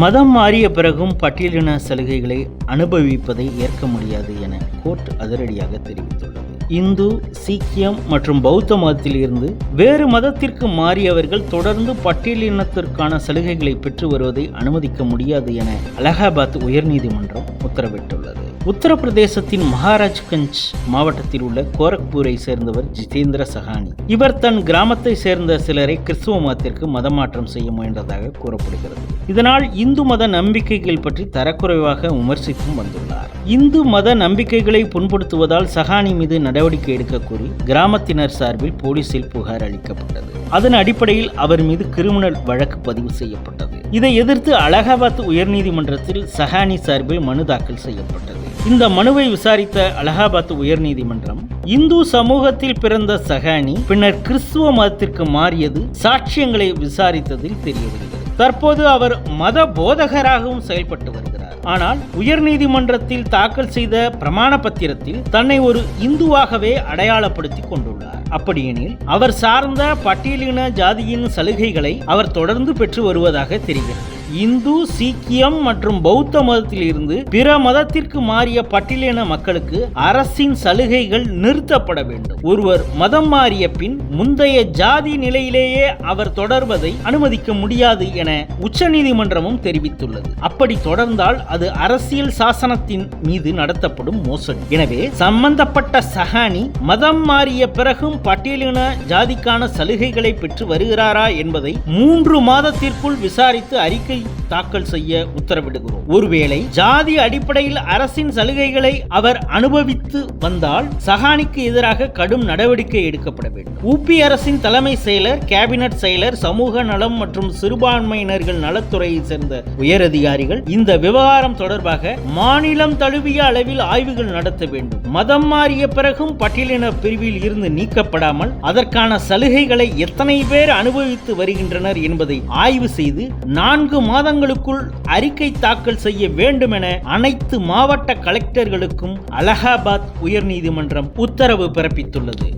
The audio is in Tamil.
மதம் மாறிய பிறகும் பட்டியலின சலுகைகளை அனுபவிப்பதை ஏற்க முடியாது என கோர்ட் அதிரடியாக தெரிவித்துள்ளது. இந்து சீக்கியம் மற்றும் பௌத்த மதத்தில் இருந்து வேறு மதத்திற்கு மாறியவர்கள் தொடர்ந்து பட்டியலினத்திற்கான சலுகைகளை பெற்று வருவதை அனுமதிக்க முடியாது என அலகாபாத் உயர்நீதிமன்றம் உத்தரவிட்டுள்ளது. உத்தரப்பிரதேசத்தின் மகாராஜ்கஞ்ச் மாவட்டத்தில் உள்ள கோரக்பூரை சேர்ந்தவர் ஜிதேந்திர சஹானி இவர் தன் கிராமத்தை சேர்ந்த சிலரை கிறிஸ்துவ மதத்திற்கு மதமாற்றம் செய்ய முயன்றதாக கூறப்படுகிறது. இதனால் இந்து மத நம்பிக்கைகள் பற்றி தரக்குறைவாக விமர்சித்தும் வந்துள்ளார். இந்து மத நம்பிக்கைகளை புண்படுத்துவதால் சஹானி மீது நடவடிக்கை எடுக்க கோரி கிராமத்தினர் சார்பில் போலீசில் புகார் அளிக்கப்பட்டது. அதன் அடிப்படையில் அவர் மீது கிரிமினல் வழக்கு பதிவு செய்யப்பட்டது. இதை எதிர்த்து அலகாபாத் உயர்நீதிமன்றத்தில் சஹானி சார்பில் மனு தாக்கல் செய்யப்பட்டது. இந்த மனுவை விசாரித்த அலகாபாத் உயர்நீதிமன்றம் இந்து சமூகத்தில் பிறந்த சஹானி பின்னர் கிறிஸ்துவ மதத்திற்கு மாறியது சாட்சியங்களை விசாரித்ததில் தெரிய தற்போது அவர் மத போதகராகவும் செயல்பட்டு வருகிறார். ஆனால் உயர்நீதிமன்றத்தில் தாக்கல் செய்த பிரமாண பத்திரத்தில் தன்னை ஒரு இந்துவாகவே அடையாளப்படுத்திக் கொண்டுள்ளார். அப்படியெனில் அவர் சார்ந்த பட்டியலின ஜாதியின் சலுகைகளை அவர் தொடர்ந்து பெற்று வருவதாக தெரிகிறது. இந்து சீக்கியம் மற்றும் பௌத்த மதத்தில் இருந்து பிற மதத்திற்கு மாறிய பட்டியலின மக்களுக்கு அரசின் சலுகைகள் நிறுத்தப்பட வேண்டும். ஒருவர் மதம் மாறிய பின் முந்தைய ஜாதி நிலையிலேயே அவர் தொடர்வதை அனுமதிக்க முடியாது என உச்சநீதிமன்றமும் தெரிவித்துள்ளது. அப்படி தொடர்ந்தால் அது அரசியல் சாசனத்தின் மீது நடத்தப்படும் மோசடி. எனவே சம்பந்தப்பட்ட சஹானி மதம் மாறிய பிறகும் பட்டியலின ஜாதிக்கான சலுகைகளை பெற்று வருகிறாரா என்பதை மூன்று மாதத்திற்குள் விசாரித்து அறிக்கை থেকেই தாக்கல் செய்ய உத்தரவிடுகிறோம். ஒருவேளை ஜாதி அடிப்படையில் அரசின் சலுகைகளை அவர் அனுபவித்து வந்தால் சஹானிக்கு எதிராக கடும் நடவடிக்கை எடுக்கப்பட வேண்டும். உபி அரசின் தலைமை செயலர் கேபினட் செயலர் சமூக நலம் மற்றும் சிறுபான்மையினர்கள் நலத்துறையை சேர்ந்த உயரதிகாரிகள் இந்த விவகாரம் தொடர்பாக மாநிலம் தழுவிய அளவில் ஆய்வுகள் நடத்த வேண்டும். மதம் மாறிய பிறகும் பட்டியலின பிரிவில் இருந்து நீக்கப்படாமல் அதற்கான சலுகைகளை எத்தனை பேர் அனுபவித்து வருகின்றனர் என்பதை ஆய்வு செய்து நான்கு மாதங்களுக்குள் அறிக்கை தாக்கல் செய்ய வேண்டும் என அனைத்து மாவட்ட கலெக்டர்களுக்கும் அலகாபாத் உயர்நீதிமன்றம் உத்தரவு பிறப்பித்துள்ளது.